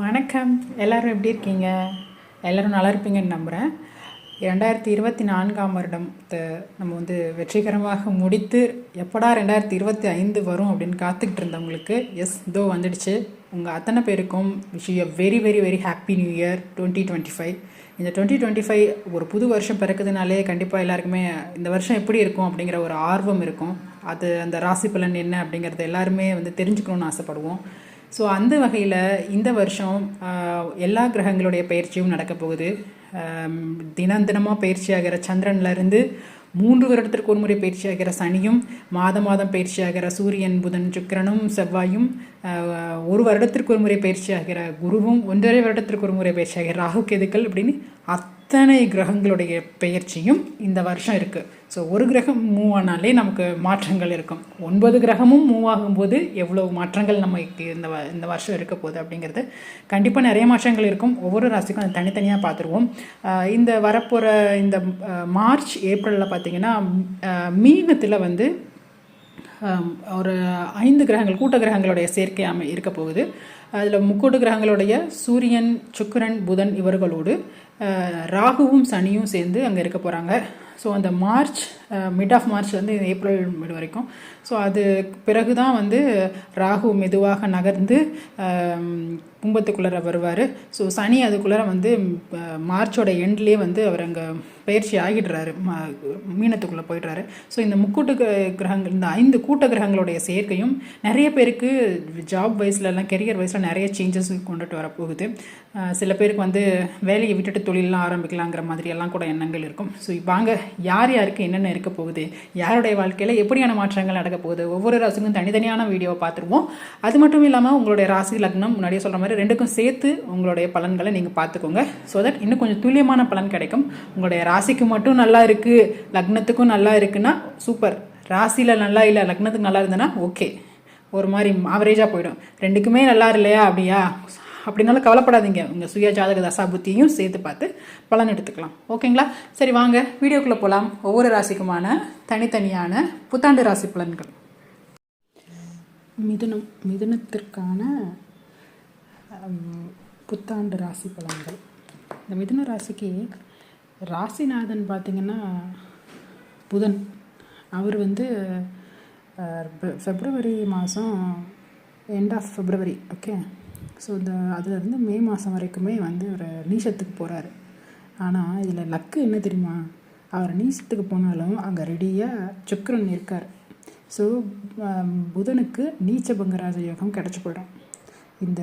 வணக்கம். எல்லாரும் எப்படி இருக்கீங்க? எல்லோரும் நல்லா இருப்பீங்கன்னு நம்புகிறேன் ரெண்டாயிரத்தி இருபத்தி நான்காம் வருடத்தை நம்ம வந்து வெற்றிகரமாக முடித்து எப்படா ரெண்டாயிரத்தி இருபத்தி ஐந்து வரும் அப்படின்னு காத்துக்கிட்டு இருந்தவங்களுக்கு எஸ் இதோ வந்துடுச்சு. உங்கள் அத்தனை பேருக்கும் wish you very very very happy new year twenty twenty five இந்த டுவெண்ட்டி டுவெண்ட்டி ஃபைவ் ஒரு புது வருஷம் பிறக்குதுனாலே கண்டிப்பாக எல்லாருக்குமே இந்த வருஷம் எப்படி இருக்கும் அப்படிங்கிற ஒரு ஆர்வம் இருக்கும். அது அந்த ராசி பலன் என்ன அப்படிங்கிறத எல்லாருமே வந்து தெரிஞ்சுக்கணும்னு ஆசைப்படுவோம். ஸோ அந்த வகையில் இந்த வருஷம் எல்லா கிரகங்களுடைய பயிற்சியும் நடக்க போகுது. தினம் தினமாக பயிற்சியாகிற ஆகிற இருந்து மூன்று வருடத்திற்கு ஒரு முறை பயிற்சியாகிற சனியும் மாதம் மாதம் பயிற்சியாகிற சூரியன் புதன் சுக்கிரனும் செவ்வாயும் ஒரு வருடத்திற்கு ஒரு முறை பயிற்சியாகிற குருவும் ஒன்றரை வருடத்திற்கு ஒரு முறை பயிற்சியாகிற ராகு கேதுக்கள் அப்படின்னு அத்தனை கிரகங்களுடைய பயிற்சியும் இந்த வருஷம் இருக்குது ஸோ ஒரு கிரகம் மூவ் ஆனாலே நமக்கு மாற்றங்கள் இருக்கும். ஒன்பது கிரகமும் மூவ் ஆகும்போது எவ்வளோ மாற்றங்கள் நமக்கு இந்த வ- இந்த வருஷம் இருக்க போகுது அப்படிங்கிறது கண்டிப்பாக நிறைய மாற்றங்கள் இருக்கும். ஒவ்வொரு ராசிக்கும் அதை தனித்தனியாக பார்த்துருவோம். இந்த வரப்போகிற இந்த மார்ச் ஏப்ரலில் பார்த்திங்கன்னா மீனத்தில் வந்து ஒரு ஐந்து கிரகங்கள் கூட்ட கிரகங்களுடைய சேர்க்கை அமை இருக்க போகுது. அதில் முக்கூட்டு கிரகங்களுடைய சூரியன் சுக்கிரன் புதன் இவர்களோடு ராகுவும் சனியும் சேர்ந்து அங்கே இருக்க போகிறாங்க ஸோ அந்த மார்ச் மிட் ஆஃப் மார்ச்லேருந்து ஏப்ரல் மிட் வரைக்கும். ஸோ அது பிறகு தான் வந்து ராகு மெதுவாக நகர்ந்து கும்பத்துக்குள்ளே வருவார். ஸோ சனி அதுக்குள்ளே வந்து மார்ச்சோட எண்ட்லேயே வந்து அவர் அங்கே பயிற்சி ஆகிடுறாரு. ம- மீனத்துக்குள்ளே போயிடுறாரு. ஸோ இந்த முக்கூட்டு கிரகங்கள் இந்த ஐந்து கூட்ட கிரகங்களுடைய சேர்க்கையும் நிறைய பேருக்கு ஜாப் வைஸ்லலாம் கெரியர் வைஸில் நிறைய சேஞ்சஸ் கொண்டுட்டு வரப்போகுது. சில பேருக்கு வந்து வேலையை விட்டுட்டு தொழிலெலாம் ஆரம்பிக்கலாங்கிற மாதிரியெல்லாம் கூட எண்ணங்கள் இருக்கும். ஸோ வாங்க யார் யாருக்கு என்னென்ன இருக்க போகுது. யாருடைய வாழ்க்கையில் எப்படியான மாற்றங்கள் நடக்க போகுது? ஒவ்வொரு ராசிக்கும் தனித்தனியான வீடியோவை பார்த்துருவோம். அது மட்டும் இல்லாமல் உங்களுடைய ராசி லக்னம் முன்னாடியே சொல்கிற மாதிரி ரெண்டுக்கும் சேர்த்து உங்களுடைய பலன்களை நீங்கள் பார்த்துக்கோங்க. ஸோ தட் இன்னும் கொஞ்சம் துல்லியமான பலன் கிடைக்கும். உங்களுடைய ராசிக்கு மட்டும் நல்லா இருக்குது லக்னத்துக்கும் நல்லா இருக்குன்னா சூப்பர் ராசியில் நல்லா இல்லை லக்னத்துக்கு நல்லா இருந்ததுன்னா ஓகே ஒரு மாதிரி ஆவரேஜாக போயிடும். ரெண்டுக்குமே நல்லா இல்லையா அப்படியா? அப்படின்னாலும் கவலைப்படாதீங்க. உங்கள் சுய ஜாதக தசா புத்தியும் சேர்த்து பார்த்து பலன் எடுத்துக்கலாம். ஓகேங்களா? சரி வாங்க. வீடியோக்குள்ளே போகலாம் ஒவ்வொரு ராசிக்குமான தனித்தனியான புத்தாண்டு ராசி பலன்கள். மிதுனம் மிதுனத்திற்கான புத்தாண்டு ராசி பலன்கள். இந்த மிதுன ராசிக்கு ராசிநாதன் பார்த்திங்கன்னா புதன். அவர் வந்து ஃபெப்ரவரி மாதம் end of February okay so இந்த அதுலேருந்து மே மாதம் வரைக்குமே வந்து ஒரு நீஷத்துக்கு போகிறாரு ஆனால் இதில் லக்கு என்ன தெரியுமா? அவர் நீசத்துக்கு போனாலும் அங்கே ரெடியாக சுக்கரன் இருக்கார். ஸோ புதனுக்கு நீச்ச பங்கராஜ யோகம் கிடச்சி போயிடும். இந்த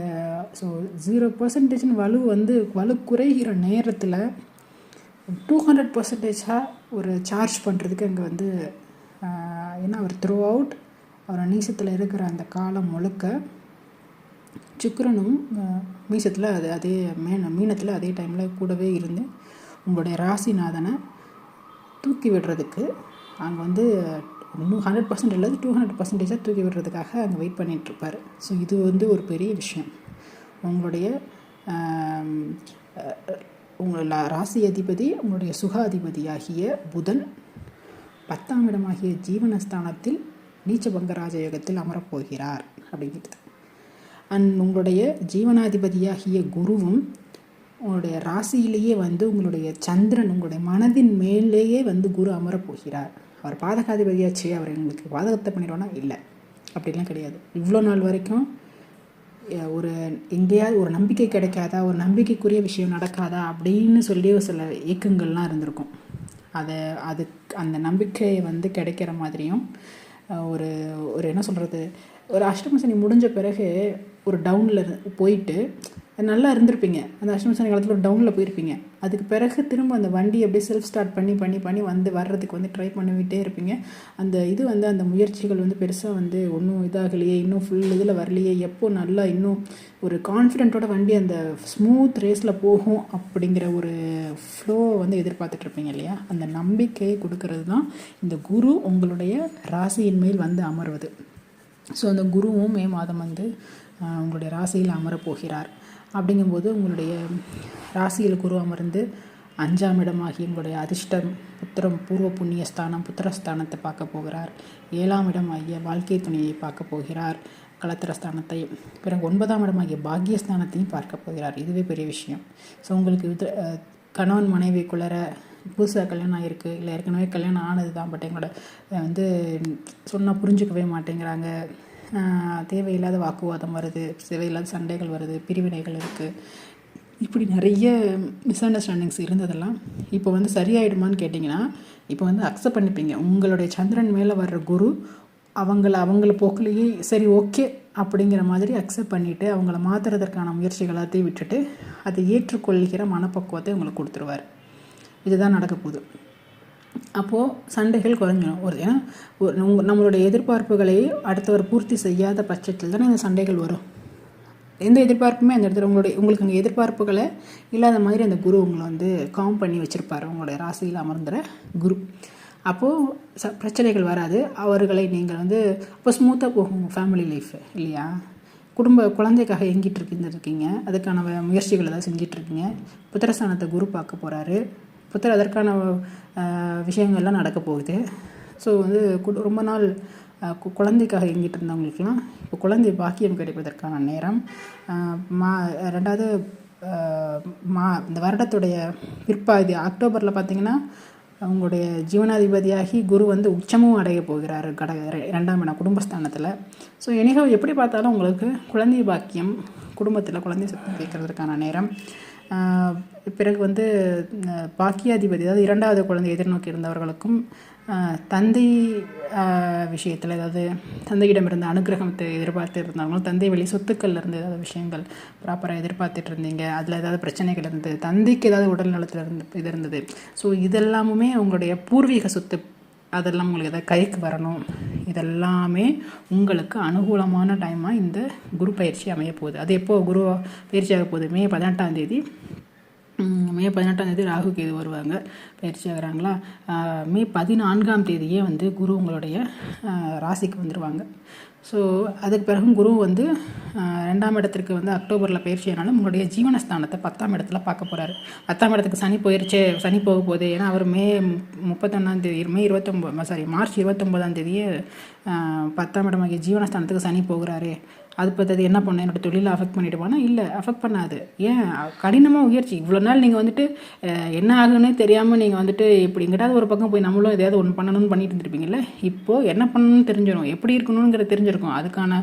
ஸோ ஜீரோ பர்சன்டேஜ்னு வலு வந்து வலு குறைகிற நேரத்தில் டூ ஹண்ட்ரட் பர்சன்டேஜாக ஒரு சார்ஜ் பண்ணுறதுக்கு அங்கே வந்து ஏன்னா அவர் த்ரூ அவுட் அவர் நீசத்தில் இருக்கிற அந்த காலம் முழுக்க சுக்கரனும் மீசத்தில் அது அதே மீன மீனத்தில் அதே டைமில் கூடவே இருந்து உங்களுடைய ராசிநாதனை தூக்கி விடுறதுக்கு அங்கே வந்து இன்னும் ஹண்ட்ரட் பர்சன்ட் இல்லாத டூ ஹண்ட்ரட் பர்சன்டேஜாக தூக்கி விடுறதுக்காக அங்கே வெயிட் பண்ணிகிட்ருப்பார் ஸோ இது வந்து ஒரு பெரிய விஷயம். உங்களுடைய உங்களோட ராசி அதிபதி உங்களுடைய சுகாதிபதியாகிய புதன் பத்தாம் இடமாகிய ஜீவனஸ்தானத்தில் நீச்சபங்க ராஜயோகத்தில் அமரப்போகிறார் அப்படிங்கிறது. அண்ட் உங்களுடைய ஜீவனாதிபதியாகிய குருவும் உங்களுடைய ராசியிலேயே வந்து உங்களுடைய சந்திரன் உங்களுடைய மனதின் மேலேயே வந்து குரு அமரப்போகிறார். அவர் பாதகாதிபதியாச்சு அவர் எங்களுக்கு பாதகத்தை பண்ணிடுவோன்னா இல்லை. அப்படிலாம் கிடையாது. இவ்வளோ நாள் வரைக்கும் ஒரு எங்கேயாவது ஒரு நம்பிக்கை கிடைக்காதா ஒரு நம்பிக்கைக்குரிய விஷயம் நடக்காதா அப்படின்னு சொல்லி ஒரு சில இயக்கங்கள்லாம் இருந்திருக்கும். அதை அது அந்த நம்பிக்கை வந்து கிடைக்கிற மாதிரியும் ஒரு ஒரு என்ன சொல்கிறது ஒரு அஷ்டமசனி முடிஞ்ச பிறகு ஒரு டவுனில் போயிட்டு நல்லா இருந்திருப்பீங்க. அந்த அஷ்டமசனி காலத்தில் ஒரு டவுனில் போயிருப்பீங்க. அதுக்கு பிறகு திரும்ப அந்த வண்டி அப்படியே செல்ஃப் ஸ்டார்ட் பண்ணி பண்ணி பண்ணி வந்து வர்றதுக்கு வந்து ட்ரை பண்ணிக்கிட்டே இருப்பீங்க. அந்த இது வந்து அந்த முயற்சிகள் வந்து பெருசாக வந்து ஒன்றும் இதாகலையே இன்னும் ஃபுல் இதில் வரலையே எப்போ நல்லா இன்னும் ஒரு கான்ஃபிடென்ட்டோட வண்டி அந்த ஸ்மூத் ரேஸில் போகும் அப்படிங்கிற ஒரு ஃப்ளோவை வந்து எதிர்பார்த்துட்ருப்பீங்க இல்லையா? அந்த நம்பிக்கையை கொடுக்கறது தான் இந்த குரு உங்களுடைய ராசியின் மேல் வந்து அமர்வது. ஸோ அந்த குருவும் மே மாதம் வந்து உங்களுடைய ராசியில் அமரப் போகிறார் அப்படிங்கும்போது உங்களுடைய ராசியில் குரு அமர்ந்து அஞ்சாம் இடமாகி உங்களுடைய அதிர்ஷ்டம் புத்திரம் பூர்வ புண்ணிய ஸ்தானம் புத்திரஸ்தானத்தை பார்க்க போகிறார். ஏழாம் இடம் ஆகிய வாழ்க்கை துணையை பார்க்க போகிறார். கலத்திரஸ்தானத்தையும் பிறகு ஒன்பதாம் இடமாகிய பாக்கியஸ்தானத்தையும் பார்க்க போகிறார். இதுவே பெரிய விஷயம். ஸோ உங்களுக்கு இது கணவன் மனைவிக்குள்ளர புதுசாக கல்யாணம் ஆகிருக்கு இல்லை ஏற்கனவே கல்யாணம் ஆனது தான் பட் எங்களோட வந்து சொன்னால் புரிஞ்சுக்கவே மாட்டேங்கிறாங்க. தேவையில்லாத வாக்குவாதம் வருது. தேவையில்லாத சண்டைகள் வருது. பிரிவினைகள் இருக்குது இப்படி நிறைய மிஸ் அண்டர்ஸ்டாண்டிங்ஸ் இருந்ததெல்லாம் இப்போ வந்து சரியாயிடுமான்னு கேட்டிங்கன்னா இப்போ வந்து அக்செப்ட் பண்ணிப்பீங்க. உங்களுடைய சந்திரன் மேலே வர்ற குரு அவங்கள அவங்கள போக்குலேயே சரி ஓகே அப்படிங்கிற மாதிரி அக்செப்ட் பண்ணிவிட்டு அவங்கள மாற்றுறதற்கான முயற்சிகள் எல்லாத்தையும் விட்டுட்டு அதை ஏற்றுக்கொள்கிற மனப்பக்குவத்தை உங்களுக்கு கொடுத்துருவார். இதுதான் நடக்க போகுது. அப்போது சண்டைகள் குறைஞ்சிடும் ஒரு ஏன்னா நம்மளுடைய எதிர்பார்ப்புகளை அடுத்தவர் பூர்த்தி செய்யாத பட்சத்தில் தானே இந்த சண்டைகள் வரும். எந்த எதிர்பார்ப்புமே அந்த இடத்துல உங்களுடைய உங்களுக்கு அங்கே எதிர்பார்ப்புகளை இல்லாத மாதிரி அந்த குரு உங்களை வந்து காம் பண்ணி வச்சுருப்பார். உங்களுடைய ராசியில் அமர்ந்துற குரு. அப்போது ச பிரச்சனைகள் வராது. அவர்களை நீங்கள் வந்து அப்போ ஸ்மூத்தாக போகும் ஃபேமிலி லைஃப் இல்லையா? குடும்ப குழந்தைக்காக எங்கிட்டு இருக்கு இருக்கீங்க? அதுக்கான முயற்சிகளை முயற்சிகள் ஏதாவது இருக்கீங்க? புத்திரஸ்தானத்தை குரு பார்க்க போகிறாரு புத்தர் அதற்கான விஷயங்கள்லாம் நடக்க போகுது ஸோ வந்து ரொம்ப நாள் கு- குழந்தைக்காக இயங்கிட்டு இருந்தவங்களுக்குலாம் இப்போ குழந்தை பாக்கியம் கிடைப்பதற்கான நேரம். மா ரெண்டாவது மா இந்த வருடத்துடைய பிற்பாதி அக்டோபரில் பார்த்தீங்கன்னா அவங்களுடைய ஜீவனாதிபதியாகி குரு வந்து உச்சமும் அடைய போகிறாரு கட ரெ- இடம் குடும்பஸ்தானத்தில். ஸோ எனிகோ எப்படி பார்த்தாலும் உங்களுக்கு குழந்தை பாக்கியம் குடும்பத்தில் குழந்தை சத்தம் கேட்கறதுக்கான நேரம். பிறகு வந்து பாக்கியாதிபதி அதாவது இரண்டாவது குழந்தை எதிர்நோக்கி இருந்தவர்களுக்கும் தந்தை விஷயத்தில் ஏதாவது தந்தையிடம் இருந்த அனுகிரகத்தை எதிர்பார்த்து இருந்தாங்களும் தந்தை வழி சொத்துக்கள் இருந்து ஏதாவது விஷயங்கள் ப்ராப்பராக எதிர்பார்த்துட்டு இருந்தீங்க அதில் ஏதாவது பிரச்சனைகள் இருந்தது தந்தைக்கு ஏதாவது உடல் நலத்தில் இருந்து இது இருந்தது. ஸோ இதெல்லாமுமே உங்களுடைய பூர்வீக சொத்து அதெல்லாம் உங்களுக்கு எதாவது கைக்கு வரணும். இதெல்லாமே உங்களுக்கு அனுகூலமான டைமாக இந்த குரு பயிற்சி அமைய போகுது. அது எப்போ குரு பயிற்சி ஆக போகுது? மே பதினெட்டாம் தேதி. மே பதினெட்டாம் தேதி ராகு கேது வருவாங்க. பயிற்சி ஆகிறாங்களா? மே பதினான்காம் தேதியே வந்து குரு உங்களுடைய ராசிக்கு வந்துடுவாங்க ஸோ அதுக்கு பிறகும் குரு வந்து ரெண்டாம் இடத்திற்கு வந்து அக்டோபரில் பயிற்சி ஆனாலும் உங்களுடைய ஜீவனஸ்தானத்தை பத்தாம் இடத்துல பார்க்க போகிறாரு பத்தாம் இடத்துக்கு சனி போயிருச்சே சனி போக போகுது. ஏன்னா அவர் மே முப்பத்தொன்னாம் தேதி மே இருபத்தொம்பது சாரி மார்ச் இருபத்தொம்போதாம் தேதியே பத்தாம் இடமாகிய ஜீவனஸ்தானத்துக்கு சனி போகிறாரு. அது பற்றி என்ன பண்ண என்னோட தொழிலை அஃபெக்ட் பண்ணிடுவானா? இல்லை அஃபெக்ட் பண்ணாது. ஏன்? கடினமாக முயற்சி. இவ்வளோ நாள் நீங்கள் வந்துட்டு என்ன ஆகுன்னே தெரியாமல் நீங்கள் வந்துட்டு இப்படி எங்கிட்டாவது ஒரு பக்கம் போய் நம்மளும் எதையாவது ஒன்று பண்ணணும்னு பண்ணிட்டு இருந்திருப்பீங்கல்ல? இப்போது என்ன பண்ணணும்னு தெரிஞ்சிடும் எப்படி இருக்கணுங்கிறது தெரிஞ்சிருக்கும். அதுக்கான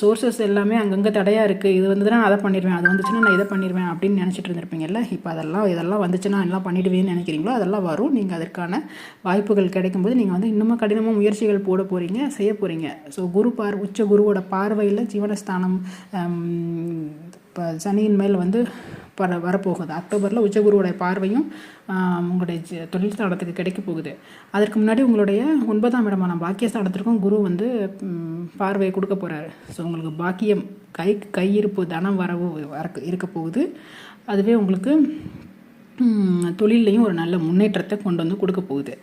சோர்சஸ் எல்லாமே அங்கங்கே தடையாக இருக்குது இது வந்துதுன்னா நான் அதை பண்ணிடுவேன் அது வந்துச்சுன்னா நான் இதை பண்ணிடுவேன் அப்படின்னு நினச்சிட்டு இருந்திருப்பீங்கல்ல? இப்போ அதெல்லாம் இதெல்லாம் வந்துச்சுன்னா எல்லாம் பண்ணிடுவேன்னு நினைக்கிறீங்களோ அதெல்லாம் வரும். நீங்கள் அதற்கான வாய்ப்புகள் கிடைக்கும்போது நீங்கள் வந்து இன்னமும் கடினமாக முயற்சிகள் போட போகிறீங்க செய்ய போகிறீங்க ஸோ குரு பார் உச்ச குருவோட பார்வையில் ஜீவனஸ்தானம் இப்போ சனியின் மேல் வந்து வர வரப்போகுது. அக்டோபரில் உச்சகுருவோடைய பார்வையும் உங்களுடைய தொழில் ஸ்தானத்துக்கு கிடைக்க போகுது. அதற்கு முன்னாடி உங்களுடைய ஒன்பதாம் இடமான பாக்கியஸ்தானத்திற்கும் குரு வந்து பார்வையை கொடுக்க போகிறாரு ஸோ உங்களுக்கு பாக்கியம் கை கையிருப்பு தனம் வரவு வர இருக்க போகுது அதுவே உங்களுக்கு தொழில்லையும் ஒரு நல்ல முன்னேற்றத்தை கொண்டு வந்து கொடுக்க போகுது.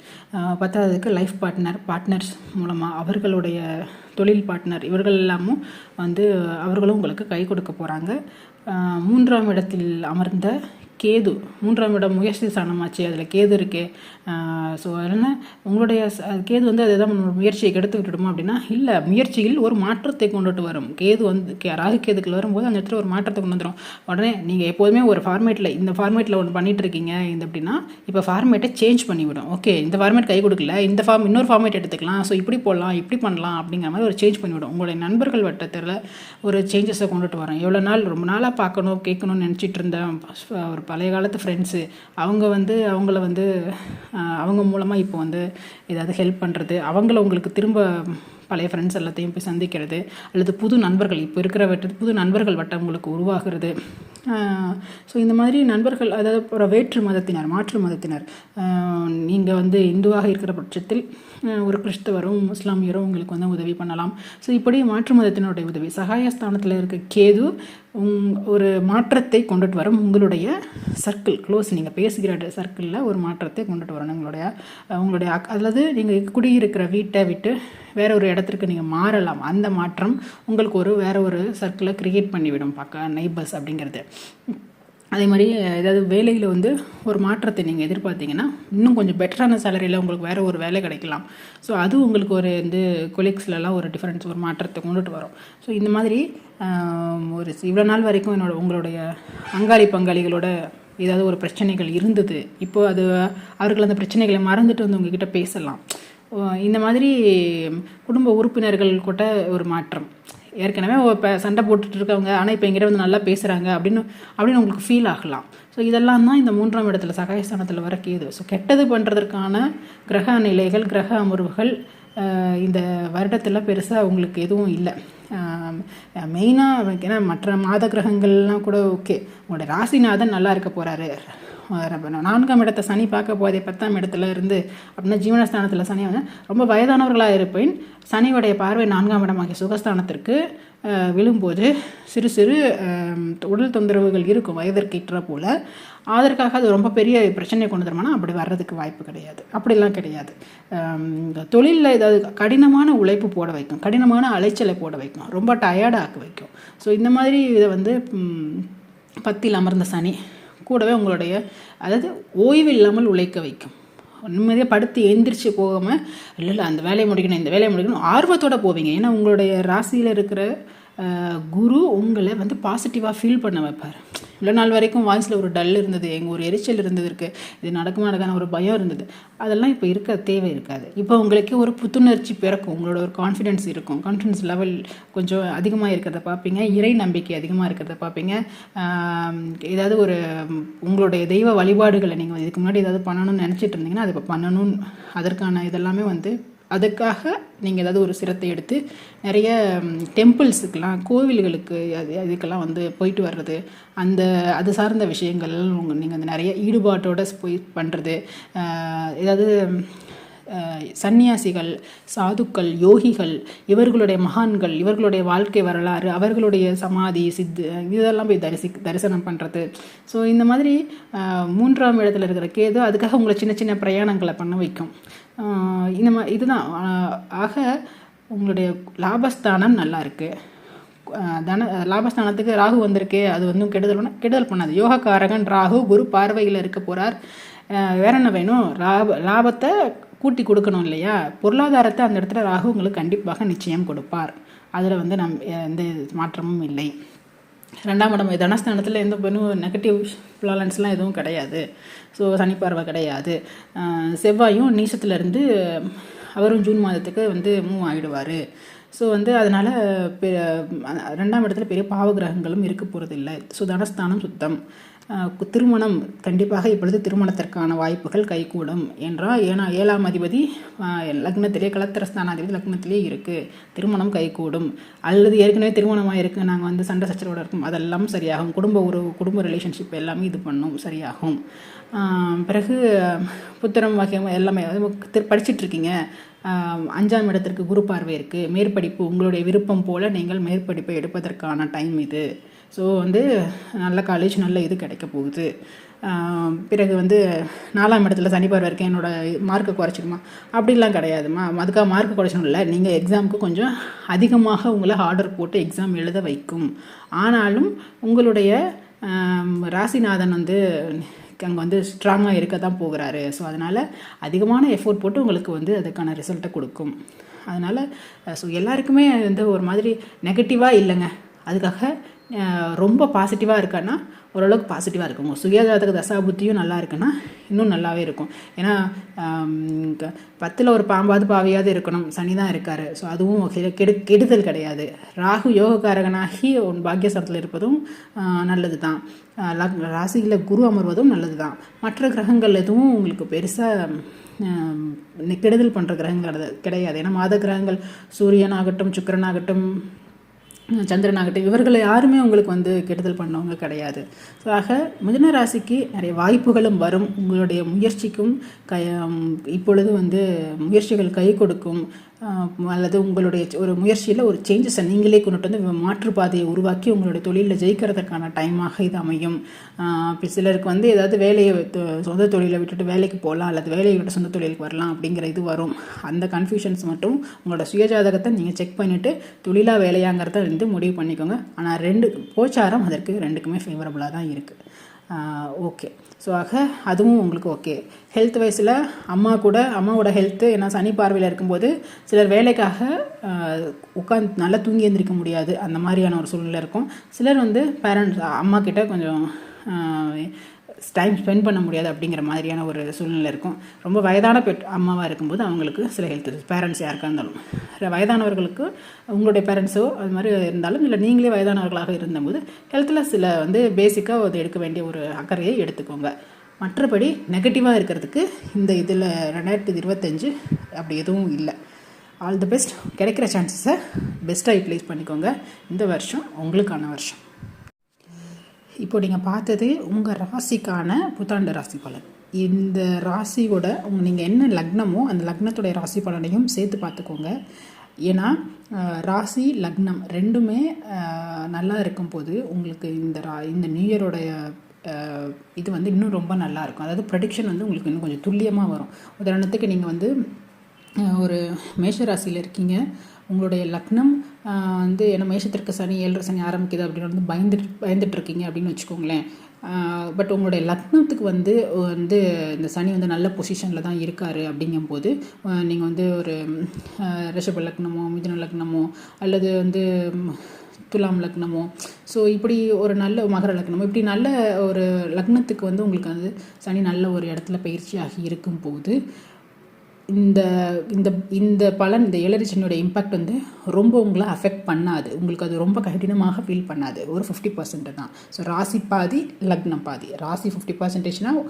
பத்தாததுக்கு பத்தாவதுக்கு லைஃப் பார்ட்னர் பார்ட்னர்ஸ் மூலமாக அவர்களுடைய தொழில் பார்ட்னர் இவர்கள் எல்லாமும் வந்து அவர்களும் உங்களுக்கு கை கொடுக்க போகிறாங்க மூன்றாம் இடத்தில் அமர்ந்த கேது மூன்றாம் இடம் முயற்சி ஸ்தானமாச்சு அதில் கேது இருக்குது ஸோ என்ன? உங்களுடைய கேது வந்து அதை தான் முயற்சியை கெடுத்து விட்டுடுமா அப்படின்னா இல்லை முயற்சியில் ஒரு மாற்றத்தை கொண்டுட்டு வரும். கேது வந்து ராகு கேதுக்கள் வரும்போது அந்த இடத்துல ஒரு மாற்றத்தை கொண்டு வந்துடும் உடனே நீங்கள் எப்போதுமே ஒரு ஃபார்மேட்டில் இந்த ஃபார்மேட்டில் ஒன்று பண்ணிட்டு இருக்கீங்க இந்த அப்படின்னா இப்போ ஃபார்மேட்டை சேஞ்ச் பண்ணிவிடும். ஓகே இந்த ஃபார்மேட் கை கொடுக்கல இந்த ஃபார்ம் இன்னொரு ஃபார்மேட் எடுத்துக்கலாம். ஸோ இப்படி போடலாம் இப்படி பண்ணலாம் அப்படிங்கிற மாதிரி ஒரு சேஞ்ச் பண்ணிவிடும். உங்களுடைய நண்பர்கள் வட்டத்தில் ஒரு சேஞ்சஸை கொண்டுட்டு வரோம் எவ்வளோ நாள் ரொம்ப நாளாக பார்க்கணும் கேட்கணும்னு நினச்சிட்டு இருந்த ஒரு பழைய காலத்து ஃப்ரெண்ட்ஸு அவங்க வந்து அவங்கள வந்து அவங்க மூலமாக இப்போ வந்து ஏதாவது ஹெல்ப் பண்ணுறது அவங்கள உங்களுக்கு திரும்ப பழைய ஃப்ரெண்ட்ஸ் எல்லாத்தையும் போய் சந்திக்கிறது அல்லது புது நண்பர்கள் இப்போ இருக்கிற வட்ட புது நண்பர்கள் வட்டம் உங்களுக்கு உருவாகிறது. ஸோ இந்த மாதிரி நண்பர்கள் அதாவது ஒரு வேற்று மதத்தினர் மாற்று மதத்தினர் நீங்கள் வந்து இந்துவாக இருக்கிற பட்சத்தில் ஒரு கிறிஸ்தவரும் முஸ்லாமியரும் உங்களுக்கு வந்து உதவி பண்ணலாம். ஸோ இப்படி மாற்று மதத்தினருடைய உதவி சகாயஸ்தானத்தில் இருக்க கேது உங் ஒரு மாற்றத்தை கொண்டுட்டு வரும். உங்களுடைய சர்க்கிள் க்ளோஸ் நீங்கள் பேசுகிற சர்க்கிளில் ஒரு மாற்றத்தை கொண்டுட்டு வரணும். உங்களுடைய உங்களுடைய அக்- அல்லது நீங்கள் குடியிருக்கிற வீட்டை விட்டு வேற ஒரு இடத்திற்கு நீங்கள் மாறலாம். அந்த மாற்றம் உங்களுக்கு ஒரு வேற ஒரு சர்க்கிளை கிரியேட் பண்ணிவிடும். பார்க்க நெய்பர்ஸ் அப்படிங்கிறது. அதே மாதிரி ஏதாவது வேலையில் வந்து ஒரு மாற்றத்தை நீங்கள் எதிர்பார்த்தீங்கன்னா இன்னும் கொஞ்சம் பெட்டரான சேலரியில் உங்களுக்கு வேறு ஒரு வேலை கிடைக்கலாம். ஸோ அது உங்களுக்கு ஒரு வந்து கொலீக்ஸ்லலாம் ஒரு டிஃப்ரென்ஸ் ஒரு மாற்றத்தை கொண்டுட்டு வரும். ஸோ இந்த மாதிரி ஒரு இவ்வளோ நாள் வரைக்கும் என்னோட உங்களுடைய அங்காளி பங்காளிகளோட ஏதாவது ஒரு பிரச்சனைகள் இருந்தது. இப்போ அது அவர்கள் அந்த பிரச்சனைகளை மறந்துட்டு வந்து உங்ககிட்ட பேசலாம். இந்த மாதிரி குடும்ப உறுப்பினர்கள் கூட ஒரு மாற்றம். ஏற்கனவே இப்போ சண்டை போட்டுட்டு இருக்கவங்க ஆனால் இப்போ எங்கிட்ட வந்து நல்லா பேசுகிறாங்க அப்படின்னு அப்படின்னு உங்களுக்கு ஃபீல் ஆகலாம். ஸோ இதெல்லாம் தான் இந்த மூன்றாம் இடத்துல சகாயஸ்தானத்தில் வர கேது. ஸோ கெட்டது பண்ணுறதுக்கான கிரக நிலைகள் கிரக அமர்வுகள் இந்த வருடத்தில் பெருசாக உங்களுக்கு எதுவும் இல்லை. மெயினாக ஏன்னா மற்ற மாத கிரகங்கள்லாம் கூட ஓகே உங்களோட ராசிநாதன் நல்லா இருக்க போகிறாரு நான்காம் இடத்தை சனி பார்க்க போதே பத்தாம் இடத்துல இருந்து அப்படின்னா ஜீவனஸ்தானத்தில் சனி வந்து ரொம்ப வயதானவர்களாக இருப்பேன். சனியுடைய பார்வை நான்காம் இடமாகிய சுகஸ்தானத்திற்கு விழும்போது சிறு சிறு உடல் தொந்தரவுகள் இருக்கும் வயதிற்கேற்ற போல். அதற்காக அது ரொம்ப பெரிய பிரச்சனையை கொண்டு தருமானா அப்படி வர்றதுக்கு வாய்ப்பு கிடையாது. அப்படிலாம் கிடையாது. தொழிலில் ஏதாவது கடினமான உழைப்பு போட வைக்கும். கடினமான அலைச்சலை போட வைக்கும். ரொம்ப டயர்டாக்க வைக்கும். ஸோ இந்த மாதிரி இதை வந்து பத்தில் அமர்ந்த சனி கூடவே உங்களுடைய அதாவது ஓய்வு இல்லாமல் உழைக்க வைக்கும். நிம்மதியாக படுத்து எந்திரிச்சு போகாமல் இல்லை இல்லை அந்த வேலையை முடிக்கணும் இந்த வேலையை முடிக்கணும் ஆர்வத்தோட போவீங்க. ஏன்னா உங்களுடைய ராசியில் இருக்கிற குரு உங்களை வந்து பாசிட்டிவாக ஃபீல் பண்ண வைப்பார். இவ்வளோ நாள் வரைக்கும் வாய்ஸில் ஒரு டல் இருந்தது எங்கள் ஒரு எரிச்சல் இருந்தது இருக்குது இது நடக்குமா நடக்கான ஒரு பயம் இருந்தது. அதெல்லாம் இப்போ இருக்க தேவை இருக்காது. இப்போ உங்களுக்கு ஒரு புத்துணர்ச்சி பிறக்கும். உங்களோட ஒரு கான்ஃபிடென்ஸ் இருக்கும். கான்ஃபிடென்ஸ் லெவல் கொஞ்சம் அதிகமாக இருக்கிறத பார்ப்பீங்க. இறை நம்பிக்கை அதிகமாக இருக்கிறத பார்ப்பீங்க. ஏதாவது ஒரு உங்களுடைய தெய்வ வழிபாடுகளை நீங்கள் இதுக்கு முன்னாடி ஏதாவது பண்ணணும்னு நினச்சிட்டு இருந்தீங்கன்னா அது இப்போ பண்ணணும். அதற்கான இதெல்லாமே வந்து அதுக்காக நீங்கள் ஏதாவது ஒரு சிரத்தை எடுத்து நிறைய டெம்பிள்ஸுக்கெலாம் கோவில்களுக்கு அது அதுக்கெல்லாம் வந்து போயிட்டு வர்றது அந்த அது சார்ந்த விஷயங்கள் உங்கள் நீங்கள் வந்து நிறைய ஈடுபாட்டோடு போய் பண்ணுறது ஏதாவது சன்னியாசிகள் சாதுக்கள் யோகிகள் இவர்களுடைய மகான்கள் இவர்களுடைய வாழ்க்கை வரலாறு அவர்களுடைய சமாதி சித்து இதெல்லாம் போய் தரிசி தரிசனம் பண்ணுறது ஸோ இந்த மாதிரி மூன்றாம் இடத்துல இருக்கிற கேது அதுக்காக உங்களை சின்ன சின்ன பிரயாணங்களை பண்ண வைக்கும். இந்த மா இதுதான். ஆக உங்களுடைய லாபஸ்தானம் நல்லா இருக்குது தன லாபஸ்தானத்துக்கு ராகு வந்திருக்கு அது வந்து கெடுதல் பண்ண கெடுதல் பண்ணாது. யோகக்காரகன் ராகு குரு பார்வையில் இருக்க போகிறார் வேற என்ன வேணும்? லாப லாபத்தை கூட்டி கொடுக்கணும் இல்லையா? பொருளாதாரத்தை அந்த இடத்துல ராகு உங்களுக்கு கண்டிப்பாக நிச்சயம் கொடுப்பார். அதில் வந்து நம் எந்த மாற்றமும் இல்லை. ரெண்டாம் இடம் தனஸ்தானத்தில் எந்த பெண்ணும் நெகட்டிவ் பிளாலன்ஸ்லாம் எதுவும் கிடையாது. ஸோ சனிப்பார்வை கிடையாது. செவ்வாயும் நீசத்துலேருந்து அவரும் ஜூன் மாதத்துக்கு வந்து மூவ் ஆகிடுவார் ஸோ வந்து அதனால் பெ ரெண்டாம் இடத்துல பெரிய பாவகிரகங்களும் இருக்க போகிறதில்லை ஸோ தனஸ்தானம் சுத்தம் திருமணம் கண்டிப்பாக இப்பொழுது திருமணத்திற்கான வாய்ப்புகள் கைகூடும் என்றால் ஏன்னா ஏழாம் அதிபதி லக்னத்திலே கலத்திரஸ்தானாதிபதி லக்னத்திலே இருக்குது திருமணம் கைகூடும். அல்லது ஏற்கனவே திருமணமாக இருக்குது நாங்கள் வந்து சண்டை சச்சரவோடு இருக்கும் அதெல்லாம் சரியாகும். குடும்ப ஒரு குடும்ப ரிலேஷன்ஷிப் எல்லாமே இது பண்ணும் சரியாகும். பிறகு புத்திரம் வகை எல்லாமே அது அஞ்சாம் இடத்திற்கு குரு பார்வை இருக்குது மேற்படிப்பு உங்களுடைய விருப்பம் போல் நீங்கள் மேற்படிப்பை எடுப்பதற்கான டைம் இது. ஸோ வந்து நல்ல காலேஜ் நல்ல இது கிடைக்க போகுது. பிறகு வந்து நாலாம் இடத்துல சனி பார்வை இருக்கேன் என்னோடய மார்க்கை குறைச்சிக்குமா அப்படிலாம் கிடையாதுமா. அதுக்காக மார்க் குறைச்சணும் இல்லை. நீங்கள் எக்ஸாமுக்கு கொஞ்சம் அதிகமாக உங்களை ஆர்டர் போட்டு எக்ஸாம் எழுத வைக்கும். ஆனாலும் உங்களுடைய ராசிநாதன் வந்து அங்கே வந்து ஸ்ட்ராங்காக இருக்க தான் போகிறாரு. ஸோ அதனால் அதிகமான எஃபோர்ட் போட்டு உங்களுக்கு வந்து அதுக்கான ரிசல்ட்டை கொடுக்கும். அதனால் ஸோ எல்லாருக்குமே வந்து ஒரு மாதிரி நெகட்டிவாக இல்லைங்க. அதுக்காக ரொம்ப பாசிட்டிவாக இருக்கான்னா ஓரளவுக்கு பாசிட்டிவாக இருக்கும். உங்கள் சுயஜாதக தசாபுத்தியும் நல்லா இருக்குன்னா இன்னும் நல்லாவே இருக்கும். ஏன்னா பத்தில் ஒரு பாம்பாவது பாவியாவது இருக்கணும். சனி தான் இருக்கார். ஸோ அதுவும் கெடு கெடு கெடுதல் கிடையாது. ராகு யோகக்காரகனாகி உன் பாக்கியஸ்தானத்தில் இருப்பதும் நல்லது தான் ராசியில் குரு அமர்வதும் நல்லது தான் மற்ற கிரகங்கள் எதுவும் உங்களுக்கு பெருசாக கெடுதல் பண்ணுற கிரகங்கள் கிடையாது- கிடையாது ஏன்னா மாத கிரகங்கள் சூரியன் ஆகட்டும் சுக்கிரன் ஆகட்டும் சந்திரன் ஆகட்டும் இவர்களை யாருமே உங்களுக்கு வந்து கெடுதல் பண்ணவங்க கிடையாது. ஸோ ஆக மிதுன ராசிக்கு நிறைய வாய்ப்புகளும் வரும். உங்களுடைய முயற்சிக்கும் கை இப்பொழுது வந்து முயற்சிகள் கை கொடுக்கும். அல்லது உங்களுடைய ஒரு முயற்சியில் ஒரு சேஞ்சஸை நீங்களே கொண்டுட்டு வந்து மாற்றுப்பாதையை உருவாக்கி உங்களுடைய தொழிலில் ஜெயிக்கிறதுக்கான டைமாக இது அமையும். இப்போ சிலருக்கு வந்து ஏதாவது வேலையை சொந்த தொழிலை விட்டுட்டு வேலைக்கு போகலாம் அல்லது வேலையை விட்டு சொந்த தொழிலுக்கு வரலாம் அப்படிங்கிற இது வரும். அந்த கன்ஃபியூஷன்ஸ் மட்டும் உங்களோட சுயஜாதகத்தை நீங்கள் செக் பண்ணிவிட்டு தொழிலா வேலையாங்கிறத வந்து முடிவு பண்ணிக்கோங்க. ஆனால் ரெண்டு போச்சாரம் அதற்கு ரெண்டுக்குமே ஃபேவரபுளாக தான் இருக்குது ஓகே ஸோ ஆக அதுவும் உங்களுக்கு ஓகே ஹெல்த் வைஸில் அம்மா கூட அம்மாவோட ஹெல்த்து ஏன்னா சனி பார்வையில் இருக்கும்போது சிலர் வேலைக்காக உட்காந்து நல்லா தூங்கி எந்திரிக்க முடியாது. அந்த மாதிரியான ஒரு சூழ்நிலை இருக்கும். சிலர் வந்து பேரண்ட்ஸ் அம்மா கிட்ட கொஞ்சம் டைம் ஸ்பெண்ட் பண்ண முடியாது அப்படிங்கிற மாதிரியான ஒரு சூழ்நிலை இருக்கும். ரொம்ப வயதான பெட் அம்மாவாக இருக்கும்போது அவங்களுக்கு சில ஹெல்த் பேரண்ட்ஸ் யாருக்காக இருந்தாலும். வயதானவர்களுக்கு உங்களுடைய பேரண்ட்ஸோ அது மாதிரி இருந்தாலும் இல்லை நீங்களே வயதானவர்களாக இருந்தபோது ஹெல்த்தில் சில வந்து பேசிக்காக அது எடுக்க வேண்டிய ஒரு அக்கறையை எடுத்துக்கோங்க. மற்றபடி நெகட்டிவாக இருக்கிறதுக்கு இந்த இதில் ரெண்டாயிரத்தி இருபத்தஞ்சு அப்படி எதுவும் இல்லை. ஆல் தி பெஸ்ட் கிடைக்கிற சான்சஸை பெஸ்ட்டாக யூட்டிலைஸ் பண்ணிக்கோங்க. இந்த வருஷம் உங்களுக்கான வருஷம். இப்போ நீங்கள் பார்த்தது உங்கள் ராசிக்கான புத்தாண்டு ராசி பலன். இந்த ராசியோட உங்கள் நீங்கள் என்ன லக்னமோ அந்த லக்னத்துடைய ராசி பலனையும் சேர்த்து பார்த்துக்கோங்க. ஏன்னா ராசி லக்னம் ரெண்டுமே நல்லா இருக்கும்போது உங்களுக்கு இந்த ரா இந்த நியூ இயரோடைய இது வந்து இன்னும் ரொம்ப நல்லா இருக்கும். அதாவது ப்ரடிக்ஷன் வந்து உங்களுக்கு இன்னும் கொஞ்சம் துல்லியமாக வரும். உதாரணத்துக்கு நீங்கள் வந்து ஒரு மேஷ ராசியில் இருக்கீங்க. உங்களுடைய லக்னம் வந்து என்ன மேஷத்திற்கு சனி ஏழரை சனி ஆரம்பிக்குது அப்படின்னு வந்து பயந்துட்டு பயந்துட்டுருக்கீங்க அப்படின்னு வச்சுக்கோங்களேன். பட் உங்களுடைய லக்னத்துக்கு வந்து வந்து இந்த சனி வந்து நல்ல பொசிஷனில் தான் இருக்கார் அப்படிங்கும்போது நீங்கள் வந்து ஒரு ரிஷப லக்னமோ மிதுன லக்னமோ அல்லது வந்து துலாம் லக்னமோ ஸோ இப்படி ஒரு நல்ல மகர லக்னமோ இப்படி நல்ல ஒரு லக்னத்துக்கு வந்து உங்களுக்கு வந்து சனி நல்ல ஒரு இடத்துல பயிற்சியாகி இருக்கும்போது இந்த இந்த இந்த பலன் இந்த எலரிச்சனுடைய இம்பேக்ட் வந்து ரொம்ப உங்களை அஃபெக்ட் பண்ணாது. உங்களுக்கு அது ரொம்ப கடினமாக ஃபீல் பண்ணாது. ஒரு ஃபிஃப்டி பர்சன்ட் தான். ஸோ ராசி பாதி லக்னம் பாதி. ராசி ஃபிஃப்டி பர்சன்டேஜ்னால்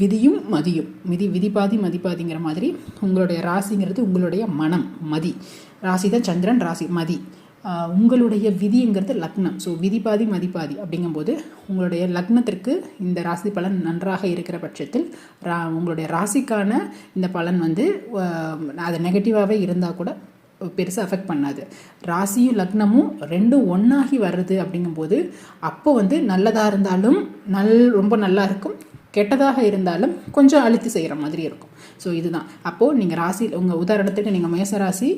விதியும் மதியும். விதி விதி பாதி மதி பாதிங்கிற மாதிரி உங்களுடைய ராசிங்கிறது உங்களுடைய மனம் மதி. ராசி தான் சந்திரன் ராசி மதி. உங்களுடைய விதிங்கிறது லக்னம். ஸோ விதி பாதி மதிப்பாதி அப்படிங்கும்போது உங்களுடைய லக்னத்திற்கு இந்த ராசி பலன் நன்றாக இருக்கிற பட்சத்தில் ரா உங்களுடைய ராசிக்கான இந்த பலன் வந்து அது நெகட்டிவாகவே இருந்தால் கூட பெருசாக அஃபெக்ட் பண்ணாது. ராசியும் லக்னமும் ரெண்டும் ஒன்றாகி வருது அப்படிங்கும்போது அப்போ வந்து நல்லதாக இருந்தாலும் நல் ரொம்ப நல்லா இருக்கும். கெட்டதாக இருந்தாலும் கொஞ்சம் அழுத்தி செய்கிற மாதிரி இருக்கும். ஸோ இதுதான். அப்போது நீங்கள் ராசி உங்கள் உதாரணத்துக்கு நீங்கள் மேச ராசி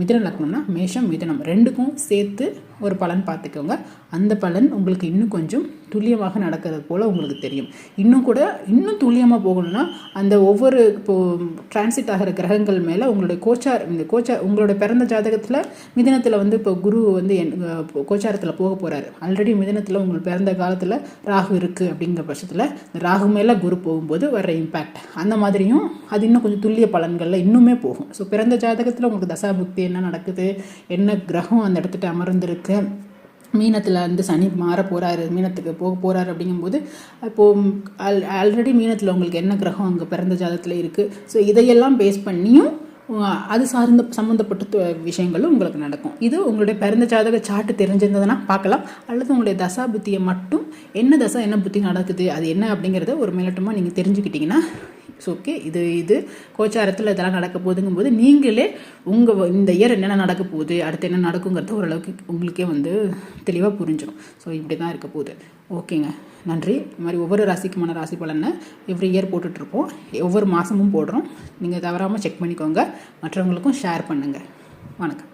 மிதன லக்னம்னா மேஷம் மிதனம். ரெண்டுக்கும் சேர்த்து ஒரு பலன் பார்த்துக்கோங்க. அந்த பலன் உங்களுக்கு இன்னும் கொஞ்சம் துல்லியமாக நடக்கிறது போல் உங்களுக்கு தெரியும். இன்னும் கூட இன்னும் துல்லியமாக போகணும்னா அந்த ஒவ்வொரு இப்போது டிரான்சிட் ஆகிற கிரகங்கள் மேலே உங்களுடைய கோச்சார் இந்த கோச்சார் உங்களோட பிறந்த ஜாதகத்தில் மிதனத்தில் வந்து இப்போ குரு வந்து என் கோச்சாரத்தில் போக போகிறாரு ஆல்ரெடி மிதனத்தில் உங்களுக்கு பிறந்த காலத்தில் ராகு இருக்குது அப்படிங்கிற பட்சத்தில் இந்த ராகு மேலே குரு போகும்போது வர்ற இம்பேக்ட் அந்த மாதிரியும் அது இன்னும் கொஞ்சம் துல்லிய பலன்களில் இன்னுமே போகும். ஸோ பிறந்த ஜாதகத்தில் உங்களுக்கு தசாபுக்தி என்ன நடக்குது? என்ன கிரகம் அந்த இடத்துட்டு அமர்ந்திருக்கு? மீனத்தில் வந்து சனி மாற போகிறாரு மீனத்துக்கு போக போகிறாரு அப்படிங்கும்போது இப்போது ஆல் ஆல்ரெடி மீனத்தில் உங்களுக்கு என்ன கிரகம் அங்கே பிறந்த ஜாதகத்தில் இருக்குது ஸோ இதையெல்லாம் பேஸ் பண்ணியும் அது சார்ந்த சம்மந்தப்பட்ட விஷயங்களும் உங்களுக்கு நடக்கும். இது உங்களுடைய பிறந்த ஜாதக சாட்டு தெரிஞ்சிருந்ததுன்னா பார்க்கலாம். அல்லது உங்களுடைய தசா புத்தியை மட்டும் என்ன தசா என்ன புத்தி நடக்குது அது என்ன அப்படிங்கிறத ஒரு மேலட்டமாக நீங்கள் தெரிஞ்சுக்கிட்டிங்கன்னா ஓகே இது இது கோச்சாரத்தில் இதெல்லாம் நடக்க போகுதுங்கும் போது நீங்களே உங்கள் இந்த இயர் என்னென்ன நடக்க போகுது அடுத்து என்ன நடக்குங்கிறது ஓரளவுக்கு உங்களுக்கே வந்து தெளிவாக புரிஞ்சிடும் ஸோ இப்படி தான் இருக்க போகுது. ஓகேங்க. நன்றி. இது மாதிரி ஒவ்வொரு ராசிக்குமான ராசி பலனை எவ்ரி இயர் போட்டுட்ருப்போம். ஒவ்வொரு மாதமும் போடுறோம். நீங்கள் தவறாமல் செக் பண்ணிக்கோங்க. மற்றவங்களுக்கும் ஷேர் பண்ணுங்கள் வணக்கம்.